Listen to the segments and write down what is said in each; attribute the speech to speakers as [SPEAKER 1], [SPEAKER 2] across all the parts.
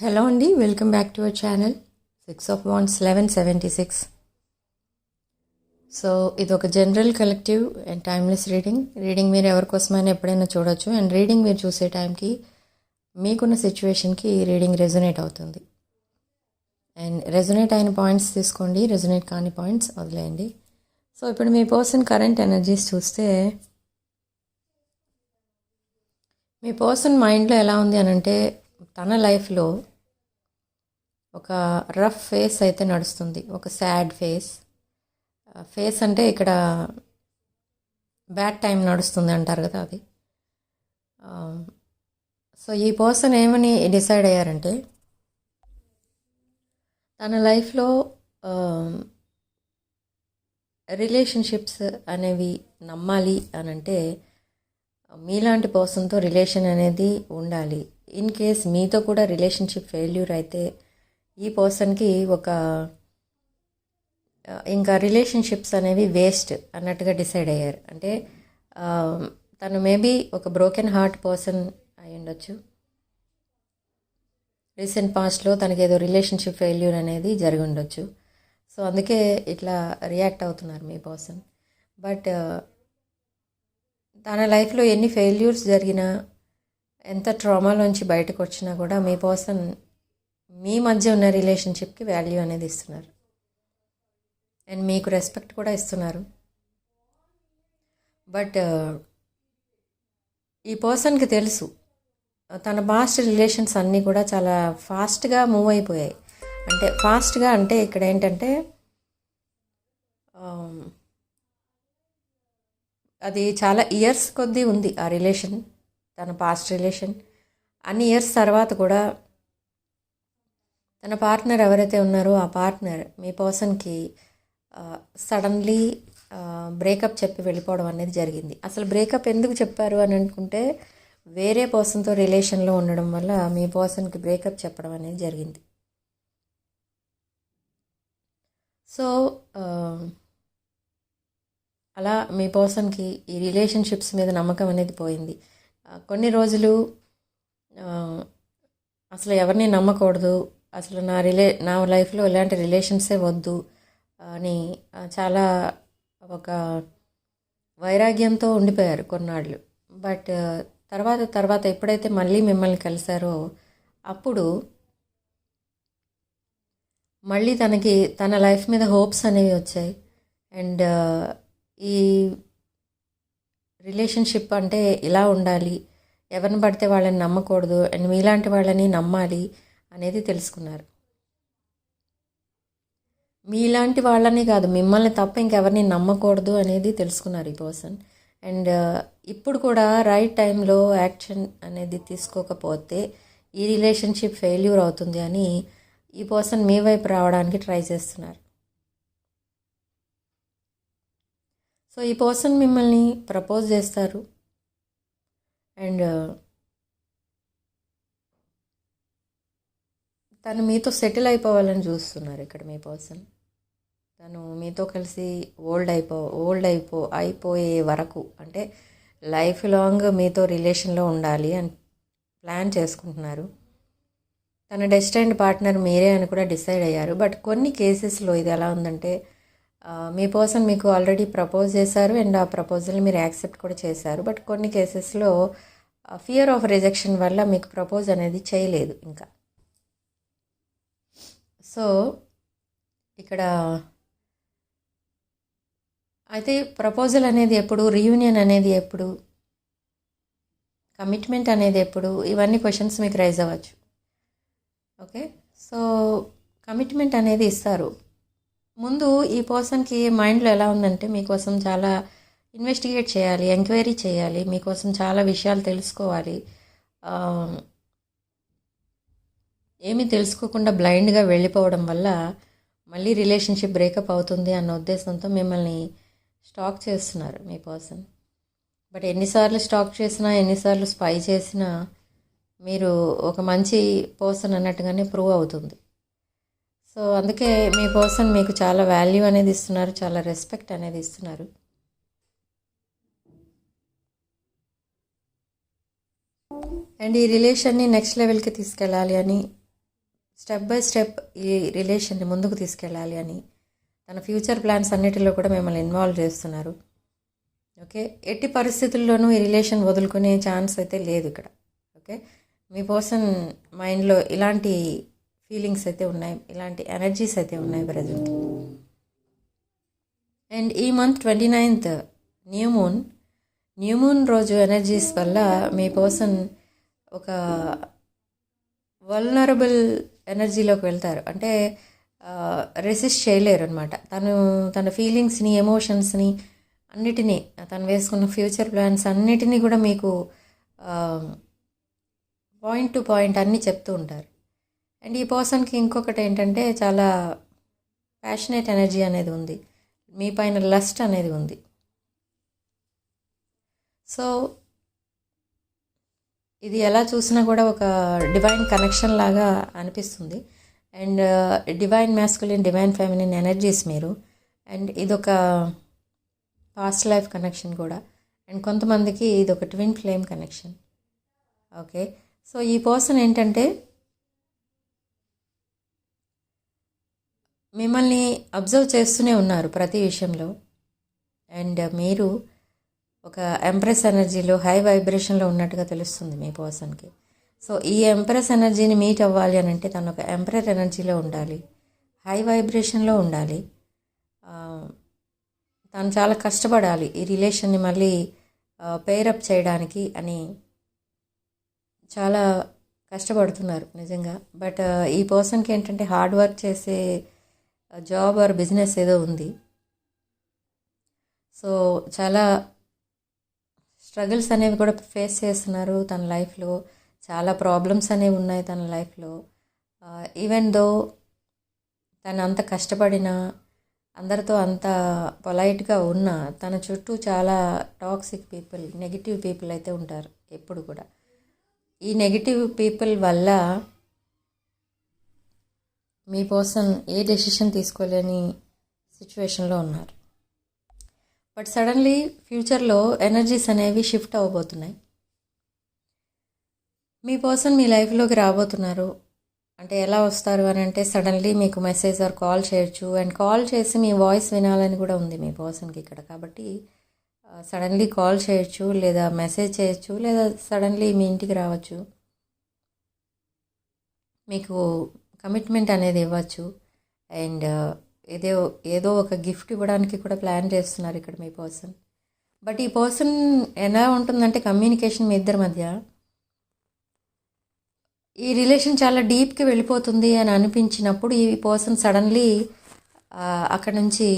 [SPEAKER 1] Hello అండి welcome back to our channel. Six of wands eleven seventy six so ఇది ఒక general collective and timeless reading. Reading మీరు ఎవరికోసమైనా ఎప్పుడైనా చూడొచ్చు. అండ్ రీడింగ్ మీరు చూసే టైంకి మీకున్న సిచ్యువేషన్కి ఈ రీడింగ్ రెజొనేట్ అవుతుంది. అండ్ రెజొనేట్ అయిన పాయింట్స్ తీసుకోండి. రెజొనేట్ కాని పాయింట్స్ వదిలేయండి. సో ఇప్పుడు మీ పర్సన్ కరెంట్ ఎనర్జీస్ చూస్తే మీ పర్సన్ మైండ్లో ఎలా ఉంది అని అంటే తన లైఫ్లో ఒక రఫ్ ఫేస్ అయితే నడుస్తుంది. ఒక సాడ్ ఫేస్ ఫేస్ అంటే ఇక్కడ బ్యాడ్ టైం నడుస్తుంది అంటారు కదా అది. సో ఈ పర్సన్ ఏమని డిసైడ్ అయ్యారంటే తన లైఫ్లో రిలేషన్షిప్స్ అనేవి నమ్మాలి అని అంటే మీలాంటి పర్సన్తో రిలేషన్ అనేది ఉండాలి. ఇన్ కేస్ మీతో కూడా రిలేషన్షిప్ ఫెయిల్యూర్ అయితే ఈ పర్సన్కి ఒక ఇంకా రిలేషన్షిప్స్ అనేవి వేస్ట్ అన్నట్టుగా డిసైడ్ అయ్యారు. అంటే తను మేబీ ఒక బ్రోకెన్ హార్ట్ పర్సన్ అయి ఉండొచ్చు. రీసెంట్ పాస్ట్లో తనకి ఏదో రిలేషన్షిప్ ఫెయిల్యూర్ అనేది జరిగి ఉండొచ్చు. సో అందుకే ఇట్లా రియాక్ట్ అవుతున్నారు మీ పర్సన్ బట్ తన లైఫ్లో ఎన్ని ఫెయిల్యూర్స్ జరిగినా ఎంత ట్రామాలోంచి బయటకు వచ్చినా కూడా మీ పర్సన్ మీ మధ్య ఉన్న రిలేషన్షిప్కి వాల్యూ అనేది ఇస్తున్నారు. అండ్ మీకు రెస్పెక్ట్ కూడా ఇస్తున్నారు. బట్ ఈ పర్సన్కి తెలుసు తన పాస్ట్ రిలేషన్స్ అన్నీ కూడా చాలా ఫాస్ట్గా మూవ్ అయిపోయాయి. అంటే ఫాస్ట్గా అంటే ఇక్కడ ఏంటంటే అది చాలా ఇయర్స్ కొద్దీ ఉంది ఆ రిలేషన్. తన పాస్ట్ రిలేషన్ అన్ని ఇయర్స్ తర్వాత కూడా తన పార్ట్నర్ ఎవరైతే ఉన్నారో ఆ పార్ట్నర్ మీ పర్సన్కి సడన్లీ బ్రేకప్ చెప్పి వెళ్ళిపోవడం అనేది జరిగింది. అసలు బ్రేకప్ ఎందుకు చెప్పారు అని అనుకుంటే వేరే పర్సన్తో రిలేషన్లో ఉండడం వల్ల మీ పర్సన్కి బ్రేకప్ చెప్పడం అనేది జరిగింది. సో అలా మీ పర్సన్కి ఈ రిలేషన్షిప్స్ మీద నమ్మకం అనేది పోయింది. కొన్ని రోజులు అసలు ఎవరిని నమ్మకూడదు. అసలు నా రిలే నా లైఫ్లో ఇలాంటి రిలేషన్సే వద్దు అని చాలా ఒక వైరాగ్యంతో ఉండిపోయారు కొన్నాళ్ళు. బట్ తర్వాత తర్వాత ఎప్పుడైతే మళ్ళీ మిమ్మల్ని కలిశారో అప్పుడు మళ్ళీ తనకి తన లైఫ్ మీద హోప్స్ అనేవి వచ్చాయి. అండ్ ఈ రిలేషన్షిప్ అంటే ఇలా ఉండాలి ఎవరిని పడితే వాళ్ళని నమ్మకూడదు అండ్ మీలాంటి వాళ్ళని నమ్మాలి అనేది తెలుసుకున్నారు. మీలాంటి వాళ్ళని కాదు మిమ్మల్ని తప్ప ఇంకెవరిని నమ్మకూడదు అనేది తెలుసుకున్నారు ఈ పర్సన్. అండ్ ఇప్పుడు కూడా రైట్ టైంలో యాక్షన్ అనేది తీసుకోకపోతే ఈ రిలేషన్షిప్ ఫెయిల్యూర్ అవుతుంది అని ఈ పర్సన్ మీ వైపు రావడానికి ట్రై చేస్తున్నారు. సో ఈ పర్సన్ మిమ్మల్ని ప్రపోజ్ చేస్తారు. అండ్ తను మీతో సెటిల్ అయిపోవాలని చూస్తున్నారు ఇక్కడ మీ పర్సన్. తను మీతో కలిసి ఓల్డ్ అయిపో ఓల్డ్ అయిపో అయిపోయే వరకు అంటే లైఫ్ లాంగ్ మీతో రిలేషన్లో ఉండాలి అని ప్లాన్ చేసుకుంటున్నారు. తన డెస్టైన్డ్ పార్ట్నర్ మీరే అని కూడా డిసైడ్ అయ్యారు. బట్ కొన్ని కేసెస్లో ఇది ఎలా ఉందంటే మీ పర్సన్ మీకు ఆల్రెడీ ప్రపోజ్ చేశారు అండ్ ఆ ప్రపోజల్ని మీరు యాక్సెప్ట్ కూడా చేశారు. బట్ కొన్ని కేసెస్లో ఫియర్ ఆఫ్ రిజెక్షన్ వల్ల మీకు ప్రపోజ్ అనేది చేయలేదు ఇంకా. సో ఇక్కడ అయితే ప్రపోజల్ అనేది ఎప్పుడు రీయూనియన్ అనేది ఎప్పుడు కమిట్మెంట్ అనేది ఎప్పుడు ఇవన్నీ క్వశ్చన్స్ మీకు రైజ్ అవ్వచ్చు. ఓకే? సో కమిట్మెంట్ అనేది ఇస్తారు. ముందు ఈ పర్సన్కి మైండ్లో ఎలా ఉందంటే మీకోసం చాలా ఇన్వెస్టిగేట్ చేయాలి ఎంక్వైరీ చేయాలి మీకోసం చాలా విషయాలు తెలుసుకోవాలి. ఏమీ తెలుసుకోకుండా బ్లైండ్గా వెళ్ళిపోవడం వల్ల మళ్ళీ రిలేషన్షిప్ బ్రేకప్ అవుతుంది అన్న ఉద్దేశంతో మిమ్మల్ని స్టాక్ చేస్తున్నారు మీ పర్సన్ బట్ ఎన్నిసార్లు స్టాక్ చేసినా ఎన్నిసార్లు స్పై చేసినా మీరు ఒక మంచి పర్సన్ అన్నట్టుగానే ప్రూవ్ అవుతుంది. సో అందుకే మీ పర్సన్ మీకు చాలా వాల్యూ అనేది ఇస్తున్నారు చాలా రెస్పెక్ట్ అనేది ఇస్తున్నారు. అండ్ ఈ రిలేషన్ని నెక్స్ట్ లెవెల్కి తీసుకెళ్ళాలి అని స్టెప్ బై స్టెప్ ఈ రిలేషన్ని ముందుకు తీసుకెళ్ళాలి అని తన ఫ్యూచర్ ప్లాన్స్ అన్నిటిలో కూడా మిమ్మల్ని ఇన్వాల్వ్ చేస్తున్నారు. ఓకే? ఎట్టి పరిస్థితుల్లోనూ ఈ రిలేషన్ వదులుకునే ఛాన్స్ అయితే లేదు ఇక్కడ. ఓకే? మీ పర్సన్ మైండ్లో ఇలాంటి ఫీలింగ్స్ అయితే ఉన్నాయి. ఇలాంటి ఎనర్జీస్ అయితే ఉన్నాయి ప్రజెంట్. అండ్ ఈ month twenty ninth new moon. New moon రోజు ఎనర్జీస్ వల్ల మీ పర్సన్ ఒక వల్నరబుల్ ఎనర్జీలోకి వెళ్తారు. అంటే రెసిస్ట్ చేయలేరు అనమాట తను తన ఫీలింగ్స్ని ఎమోషన్స్ని అన్నిటినీ తను వేసుకున్న ఫ్యూచర్ ప్లాన్స్ అన్నిటినీ కూడా మీకు పాయింట్ టు పాయింట్ అన్నీ చెప్తూ ఉంటారు. అండ్ ఈ పర్సన్కి ఇంకొకటి ఏంటంటే చాలా ప్యాషనేట్ ఎనర్జీ అనేది ఉంది. మీ పైన లస్ట్ అనేది ఉంది. సో ఇది ఎలా చూసినా కూడా ఒక డివైన్ కనెక్షన్ లాగా అనిపిస్తుంది. And divine masculine divine feminine energies మీరు. అండ్ ఇదొక పాస్ట్ లైఫ్ కనెక్షన్ కూడా. అండ్ కొంతమందికి ఇది ఒక twin flame connection. Okay? So ఈ పర్సన్ ఏంటంటే మిమ్మల్ని అబ్జర్వ్ చేస్తూనే ఉన్నారు ప్రతి విషయంలో. అండ్ మీరు ఒక ఎంప్రెస్ ఎనర్జీలో హై వైబ్రేషన్లో ఉన్నట్టుగా తెలుస్తుంది మీ పర్సన్కి. సో ఈ ఎంప్రెస్ ఎనర్జీని మీట్ అవ్వాలి అని అంటే తను ఒక ఎంప్రెస్ ఎనర్జీలో ఉండాలి హై వైబ్రేషన్లో ఉండాలి. తను చాలా కష్టపడాలి ఈ రిలేషన్ని మళ్ళీ పేరప్ చేయడానికి అని చాలా కష్టపడుతున్నారు నిజంగా. బట్ ఈ పర్సన్కి ఏంటంటే హార్డ్ వర్క్ చేసే జాబ్ ఆర్ బిజినెస్ ఏదో ఉంది. సో చాలా స్ట్రగుల్స్ అనేవి కూడా ఫేస్ చేస్తున్నారు తన లైఫ్లో చాలా ప్రాబ్లమ్స్ అనేవి ఉన్నాయి తన లైఫ్లో ఈవెన్ దో తను అంత కష్టపడిన అందరితో అంత పొలైట్గా ఉన్న తన చుట్టూ చాలా టాక్సిక్ పీపుల్ నెగిటివ్ పీపుల్ అయితే ఉంటారు ఎప్పుడు కూడా. ఈ నెగిటివ్ పీపుల్ వల్ల మీ పర్సన్ ఏ డెసిషన్ తీసుకోలేని సిచ్యువేషన్లో ఉన్నారు. బట్ సడన్లీ ఫ్యూచర్లో ఎనర్జీస్ అనేవి షిఫ్ట్ అవ్వబోతున్నాయి. మీ పర్సన్ మీ లైఫ్లోకి రాబోతున్నారు. అంటే ఎలా వస్తారు అని అంటే సడన్లీ మీకు మెసేజ్ ఆర్ కాల్ చేయొచ్చు. అండ్ కాల్ చేసి మీ వాయిస్ వినాలని కూడా ఉంది మీ పర్సన్కి ఇక్కడ. కాబట్టి సడన్లీ కాల్ చేయొచ్చు లేదా మెసేజ్ చేయొచ్చు లేదా సడన్లీ మీ ఇంటికి రావచ్చు. మీకు కమిట్మెంట్ అనేది ఇవ్వచ్చు. అండ్ uh, ఏదో ఏదో ఒక గిఫ్ట్ ఇవ్వడానికి కూడా ప్లాన్ చేస్తున్నారు ఇక్కడ మీ పర్సన్. బట్ ఈ పర్సన్ ఎలా ఉంటుందంటే కమ్యూనికేషన్ మీ ఇద్దరి మధ్య. ఈ రిలేషన్ చాలా డీప్కి వెళ్ళిపోతుంది అని అనిపించినప్పుడు ఈ పర్సన్ సడన్లీ అక్కడ నుంచి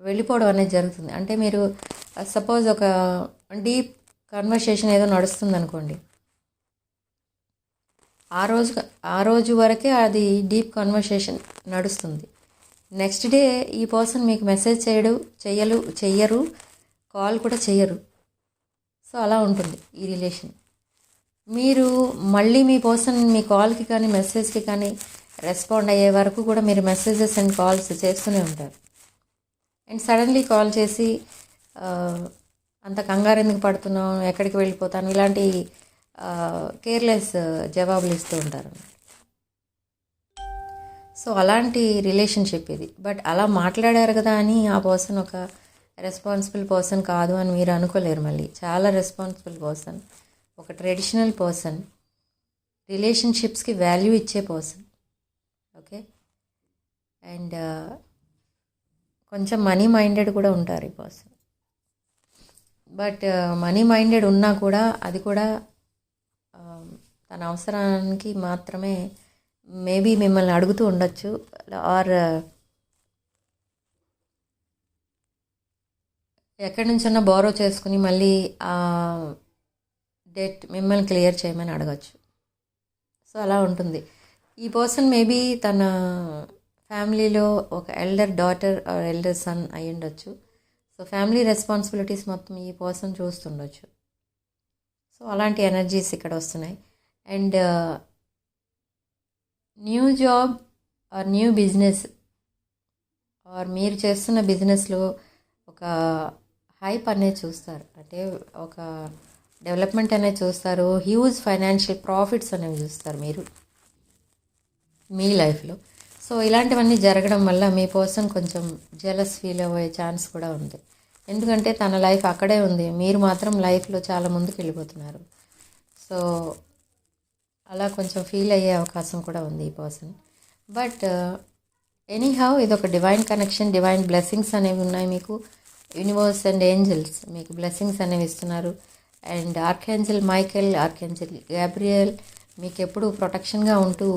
[SPEAKER 1] వెళ్ళిపోవడం అనేది జరుగుతుంది. అంటే మీరు సపోజ్ ఒక డీప్ కన్వర్సేషన్ ఏదో నడుస్తుంది అనుకోండి ఆ రోజు ఆ రోజు వరకే అది డీప్ కన్వర్సేషన్ నడుస్తుంది. నెక్స్ట్ డే ఈ పర్సన్ మీకు మెసేజ్ చేయడు చెయ్యలు చెయ్యరు కాల్ కూడా చెయ్యరు. సో అలా ఉంటుంది ఈ రిలేషన్. మీరు మళ్ళీ మీ పర్సన్ మీ కాల్కి కానీ మెసేజ్కి కానీ రెస్పాండ్ అయ్యే వరకు కూడా మీరు మెసేజెస్ అండ్ కాల్స్ చేస్తూనే ఉంటారు. అండ్ సడన్లీ కాల్ చేసి అంత కంగారు ఎందుకు పడుతున్నాం ఎక్కడికి వెళ్ళిపోతాను? ఇలాంటి కేర్లెస్ జవాబులు ఇస్తూ ఉంటారు. సో అలాంటి రిలేషన్షిప్ ఇది. బట్ అలా మాట్లాడారు కదా అని ఆ పర్సన్ ఒక రెస్పాన్సిబుల్ పర్సన్ కాదు అని మీరు అనుకోలేరు మళ్ళీ. చాలా రెస్పాన్సిబుల్ పర్సన్ ఒక ట్రెడిషనల్ పర్సన్ రిలేషన్షిప్స్కి వాల్యూ ఇచ్చే పర్సన్ ఓకే అండ్ కొంచెం మనీ మైండెడ్ కూడా ఉంటారు ఈ పర్సన్ బట్ మనీ మైండెడ్ ఉన్నా కూడా అది కూడా తన అవసరానికి మాత్రమే మేబీ మిమ్మల్ని అడుగుతూ ఉండొచ్చు. ఆర్ ఎక్కడి నుంచన్నా బోరో చేసుకుని మళ్ళీ డెట్ మిమ్మల్ని క్లియర్ చేయమని అడగచ్చు. సో అలా ఉంటుంది. ఈ పర్సన్ మేబీ తన ఫ్యామిలీలో ఒక elder daughter or elder son అయి ఉండొచ్చు. సో ఫ్యామిలీ రెస్పాన్సిబిలిటీస్ మొత్తం ఈ పర్సన్ చూస్తుండొచ్చు. సో అలాంటి ఎనర్జీస్ ఇక్కడ వస్తున్నాయి. And new job or new business or మీరు చేస్తున్న బిజినెస్లో ఒక హైప్ అనేది చూస్తారు. అంటే ఒక డెవలప్మెంట్ అనేది చూస్తారు. హ్యూజ్ ఫైనాన్షియల్ ప్రాఫిట్స్ అనేవి చూస్తారు మీరు మీ లైఫ్లో. సో ఇలాంటివన్నీ జరగడం వల్ల మీ పర్సన్ కొంచెం జెలస్ ఫీల్ అయ్యే ఛాన్స్ కూడా ఉంది. ఎందుకంటే తన లైఫ్ అక్కడే ఉంది. మీరు మాత్రం లైఫ్లో చాలా ముందుకు వెళ్ళిపోతున్నారు సో అలా కొంచెం ఫీల్ అయ్యే అవకాశం కూడా ఉంది ఈ పర్సన్. బట్ ఎనీహౌ ఇది ఒక డివైన్ కనెక్షన్ డివైన్ బ్లెస్సింగ్స్ అనేవి ఉన్నాయి మీకు. యూనివర్స్ అండ్ ఏంజల్స్ మీకు బ్లెస్సింగ్స్ అనేవి ఇస్తున్నారు. And archangel Michael archangel Gabriel మీకు ఎప్పుడు ప్రొటెక్షన్గా ఉంటూ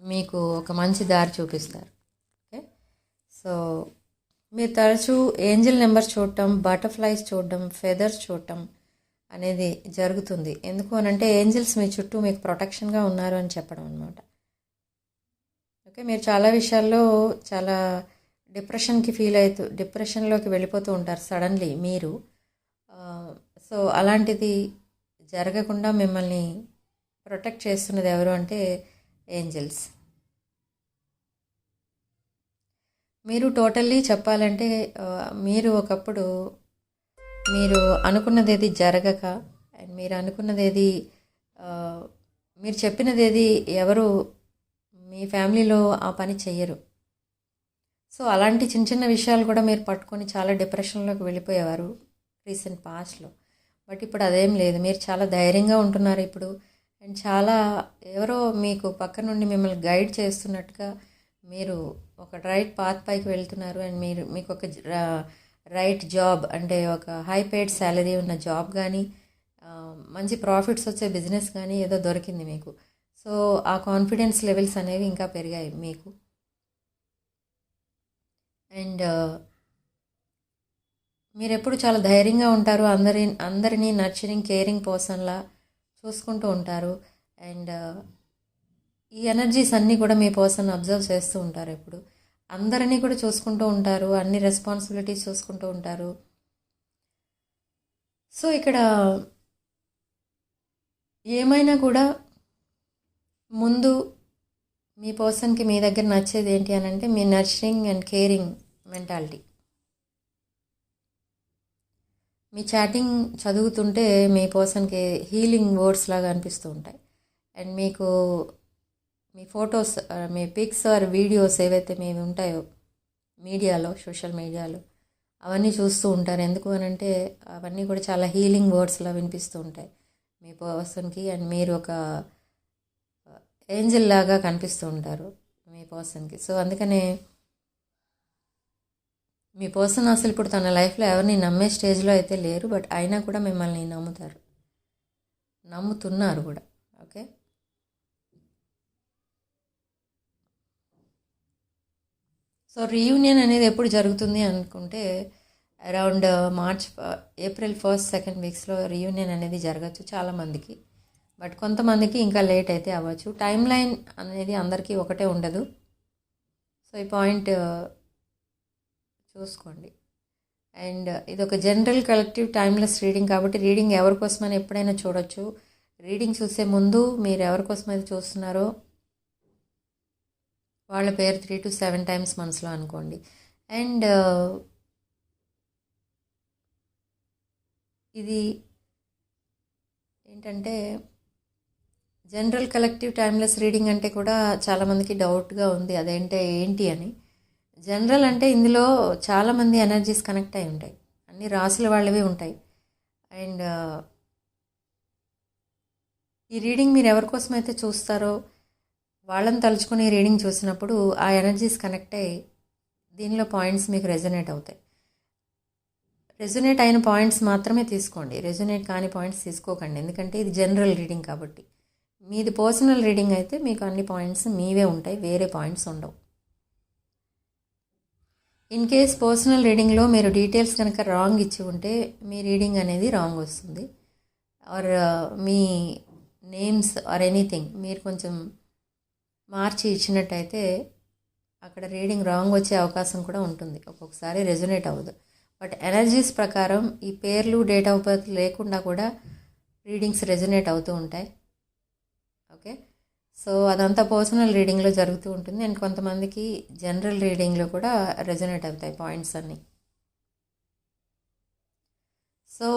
[SPEAKER 1] మీకు ఒక మంచి దారి చూపిస్తారు. ఓకే సో మీరు తరచూ ఏంజల్ నెంబర్ చూడటం బటర్ఫ్లైస్ చూడటం ఫెదర్స్ చూడటం అనేది జరుగుతుంది. ఎందుకు అని అంటే ఏంజల్స్ మీ చుట్టూ మీకు ప్రొటెక్షన్గా ఉన్నారు అని చెప్పడం అనమాట ఓకే మీరు చాలా విషయాల్లో చాలా డిప్రెషన్కి ఫీల్ అవుతూ డిప్రెషన్లోకి వెళ్ళిపోతూ ఉంటారు సడన్లీ మీరు. సో అలాంటిది జరగకుండా మిమ్మల్ని ప్రొటెక్ట్ చేస్తున్నది ఎవరు అంటే ఏంజల్స్. మీరు టోటల్లీ చెప్పాలంటే మీరు ఒకప్పుడు మీరు అనుకున్నది ఏది జరగక అండ్ మీరు అనుకున్నది ఏది మీరు చెప్పినది ఏది ఎవరు మీ ఫ్యామిలీలో ఆ పని చెయ్యరు. సో అలాంటి చిన్న చిన్న విషయాలు కూడా మీరు పట్టుకొని చాలా డిప్రెషన్లోకి వెళ్ళిపోయేవారు రీసెంట్ పాస్ట్లో. బట్ ఇప్పుడు అదేం లేదు. మీరు చాలా ధైర్యంగా ఉంటున్నారు ఇప్పుడు. అండ్ చాలా ఎవరో మీకు పక్క నుండి మిమ్మల్ని గైడ్ చేస్తున్నట్టుగా మీరు ఒక రైట్ పాత్ పైకి వెళ్తున్నారు. అండ్ మీరు మీకు ఒక రైట్ జాబ్ అంటే ఒక హై పెయిడ్ శాలరీ ఉన్న జాబ్ కానీ మంచి ప్రాఫిట్స్ వచ్చే బిజినెస్ కానీ ఏదో దొరికింది మీకు. సో ఆ కాన్ఫిడెన్స్ లెవెల్స్ అనేవి ఇంకా పెరిగాయి మీకు. అండ్ మీరు ఎప్పుడు చాలా ధైర్యంగా ఉంటారు. అందరి అందరినీ నర్చరింగ్ కేరింగ్ పర్సన్లా చూసుకుంటూ ఉంటారు. అండ్ ఈ ఎనర్జీస్ అన్నీ కూడా మీ పర్సన్ అబ్జర్వ్ చేస్తూ ఉంటారు ఎప్పుడు. అందరినీ కూడా చూసుకుంటూ ఉంటారు అన్ని రెస్పాన్సిబిలిటీస్ చూసుకుంటూ ఉంటారు. సో ఇక్కడ ఏమైనా కూడా ముందు మీ పర్సన్కి మీ దగ్గర నచ్చేది ఏంటి అని అంటే మీ నర్చరింగ్ అండ్ కేరింగ్ మెంటాలిటీ మీ చాటింగ్ చదువుతుంటే మీ పర్సన్కి హీలింగ్ వర్డ్స్ లాగా అనిపిస్తూ ఉంటాయి. అండ్ మీకు మీ ఫొటోస్ మీ పిక్స్ ఆర్ వీడియోస్ ఏవైతే మీవి ఉంటాయో మీడియాలో సోషల్ మీడియాలో అవన్నీ చూస్తూ ఉంటారు. ఎందుకు అని అంటే అవన్నీ కూడా చాలా హీలింగ్ వర్డ్స్లా వినిపిస్తూ ఉంటాయి. మీ పర్సన్కి అండ్ మీరు ఒక ఏంజిల్ లాగా కనిపిస్తూ ఉంటారు మీ పర్సన్కి సో అందుకనే మీ పర్సన్ అసలు ఇప్పుడు తన లైఫ్లో ఎవరిని నమ్మే స్టేజ్లో అయితే లేరు బట్ అయినా కూడా మిమ్మల్ని నమ్ముతారు. నమ్ముతున్నారు కూడా ఓకే సో రీయూనియన్ అనేది ఎప్పుడు జరుగుతుంది అనుకుంటే around March April first second వీక్స్లో reunion అనేది జరగచ్చు చాలామందికి బట్ కొంతమందికి ఇంకా లేట్ అయితే అవ్వచ్చు. టైం లైన్ అనేది అందరికీ ఒకటే ఉండదు. సో ఈ పాయింట్ uh, చూసుకోండి. అండ్ ఇది ఒక జనరల్ కలెక్టివ్ టైమ్లెస్ రీడింగ్ కాబట్టి రీడింగ్ ఎవరి కోసమని ఎప్పుడైనా చూడొచ్చు. రీడింగ్ చూసే ముందు మీరు ఎవరికోసం అయితే చూస్తున్నారో వాళ్ళ పేరు త్రీ టు సెవెన్ టైమ్స్ మనసులో అనుకోండి. అండ్ ఇది ఏంటంటే జనరల్ కలెక్టివ్ టైమ్లెస్ రీడింగ్ అంటే కూడా చాలామందికి డౌట్గా ఉంది. అదేంటే ఏంటి అని. జనరల్ అంటే ఇందులో చాలామంది ఎనర్జీస్ కనెక్ట్ అయి ఉంటాయి. అన్ని రాసుల వాళ్ళవి ఉంటాయి. అండ్ ఈ రీడింగ్ మీరు ఎవరి కోసం అయితే చూస్తారో వాళ్ళని తలుచుకుని రీడింగ్ చూసినప్పుడు ఆ ఎనర్జీస్ కనెక్ట్ అయ్యి దీనిలో పాయింట్స్ మీకు రెజనేట్ అవుతాయి. రెజునేట్ అయిన పాయింట్స్ మాత్రమే తీసుకోండి. రెజునేట్ కాని పాయింట్స్ తీసుకోకండి. ఎందుకంటే ఇది జనరల్ రీడింగ్ కాబట్టి. మీది పర్సనల్ రీడింగ్ అయితే మీకు అన్ని పాయింట్స్ మీవే ఉంటాయి. వేరే పాయింట్స్ ఉండవు. ఇన్ కేస్ పర్సనల్ రీడింగ్లో మీరు డీటెయిల్స్ కనుక రాంగ్ ఇచ్చి ఉంటే మీ రీడింగ్ అనేది రాంగ్ వస్తుంది. ఆర్ uh, మీ నేమ్స్ ఆర్ ఎనీథింగ్ మీరు కొంచెం మార్చి ఇచ్చినట్టయితే అక్కడ రీడింగ్ రాంగ్ వచ్చే అవకాశం కూడా ఉంటుంది. ఒక్కొక్కసారి రెజొనేట్ అవ్వదు. బట్ ఎనర్జీస్ ప్రకారం ఈ పేర్లు డేట్ ఆఫ్ బర్త్ లేకుండా కూడా రీడింగ్స్ రెజొనేట్ అవుతూ ఉంటాయి. ఓకే? సో అదంతా పర్సనల్ రీడింగ్లో జరుగుతూ ఉంటుంది. అండ్ కొంతమందికి జనరల్ రీడింగ్లో కూడా రెజొనేట్ అవుతాయి పాయింట్స్ అన్నీ. సో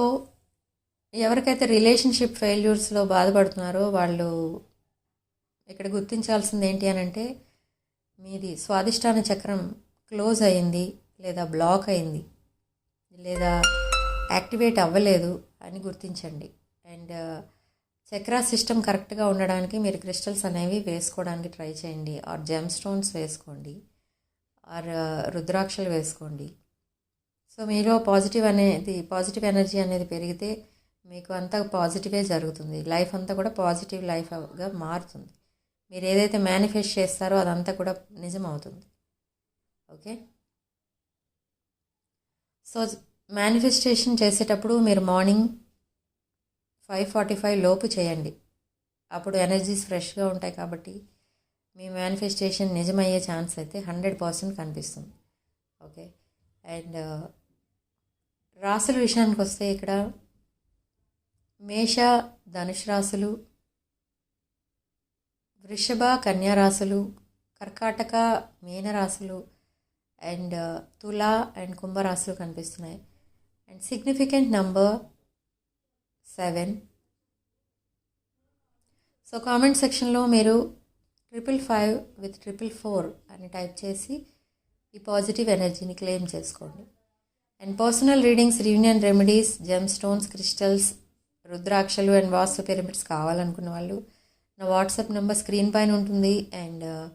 [SPEAKER 1] ఎవరికైతే రిలేషన్షిప్ ఫెయిల్యూర్స్లో బాధపడుతున్నారో వాళ్ళు ఇక్కడ గుర్తించాల్సింది ఏంటి అని అంటే మీది స్వాదిష్టాన చక్రం క్లోజ్ అయింది లేదా బ్లాక్ అయింది లేదా యాక్టివేట్ అవ్వలేదు అని గుర్తించండి. అండ్ uh, చక్రా సిస్టమ్ కరెక్ట్గా ఉండడానికి మీరు క్రిస్టల్స్ అనేవి వేసుకోవడానికి ట్రై చేయండి. ఆర్ జెమ్ స్టోన్స్ వేసుకోండి. ఆర్ uh, రుద్రాక్షలు వేసుకోండి. సో మీలో పాజిటివ్ అనేది పాజిటివ్ ఎనర్జీ అనేది పెరిగితే మీకు అంతా పాజిటివే జరుగుతుంది. లైఫ్ అంతా కూడా పాజిటివ్ లైఫ్గా మారుతుంది. మీరు ఏదైతే మేనిఫెస్ట్ చేస్తారో అదంతా కూడా నిజం అవుతుంది ఓకే? సో మేనిఫెస్టేషన్ చేసేటప్పుడు మీరు మార్నింగ్ ఫైవ్ ఫార్టీ ఫైవ్ లోపు చేయండి. అప్పుడు ఎనర్జీస్ ఫ్రెష్గా ఉంటాయి కాబట్టి మీ మేనిఫెస్టేషన్ నిజమయ్యే ఛాన్స్ అయితే హండ్రెడ్ పర్సెంట్ కనిపిస్తుంది. ఓకే? అండ్ రాసుల విషయానికి వస్తే ఇక్కడ మేష ధనుష్ రాసులు వృషభ కన్యారాశులు కర్కాటక మీనరాశులు అండ్ uh, తులా అండ్ కుంభరాశులు కనిపిస్తున్నాయి. And significant number seven. So comment సెక్షన్లో మీరు triple five with triple four అని టైప్ చేసి ఈ పాజిటివ్ ఎనర్జీని క్లెయిమ్ చేసుకోండి. And personal readings reunion remedies gem stones crystals రుద్రాక్షలు అండ్ వాస్తు పిరమిడ్స్ కావాలనుకున్న వాళ్ళు నా వాట్సాప్ నెంబర్ స్క్రీన్ పైన ఉంటుంది అండ్ uh,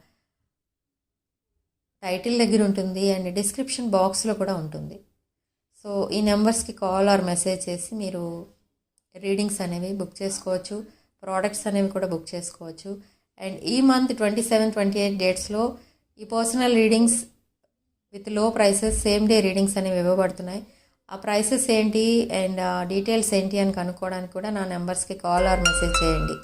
[SPEAKER 1] టైటిల్ దగ్గర ఉంటుంది అండ్ డిస్క్రిప్షన్ బాక్స్లో కూడా ఉంటుంది. సో ఈ నెంబర్స్కి కాల్ ఆర్ మెసేజ్ చేసి మీరు రీడింగ్స్ అనేవి బుక్ చేసుకోవచ్చు ప్రోడక్ట్స్ అనేవి కూడా బుక్ చేసుకోవచ్చు. అండ్ ఈ month twenty seven twenty eight డేట్స్లో ఈ పర్సనల్ రీడింగ్స్ విత్లో ప్రైసెస్ సేమ్ డే రీడింగ్స్ అనేవి ఇవ్వబడుతున్నాయి. ఆ ప్రైసెస్ ఏంటి అండ్ డీటెయిల్స్ ఏంటి అని కనుక్కోవడానికి కూడా నా నెంబర్స్కి కాల్ ఆర్ మెసేజ్ చేయండి.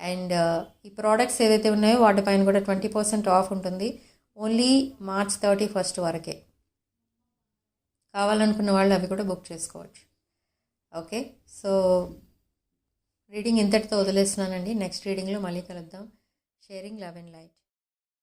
[SPEAKER 1] అండ్ ఈ ప్రోడక్ట్స్ ఏవైతే ఉన్నాయో వాటిపైన కూడా ట్వంటీ పర్సెంట్ ఆఫ్ ఉంటుంది. ఓన్లీ మార్చ్ థర్టీ ఫస్ట్ వరకే. కావాలనుకున్న వాళ్ళు అవి కూడా బుక్ చేసుకోవచ్చు. ఓకే? సో రీడింగ్ ఇంతటితో వదిలేస్తున్నానండి. నెక్స్ట్ రీడింగ్లో మళ్ళీ కలుద్దాం. Sharing love and light.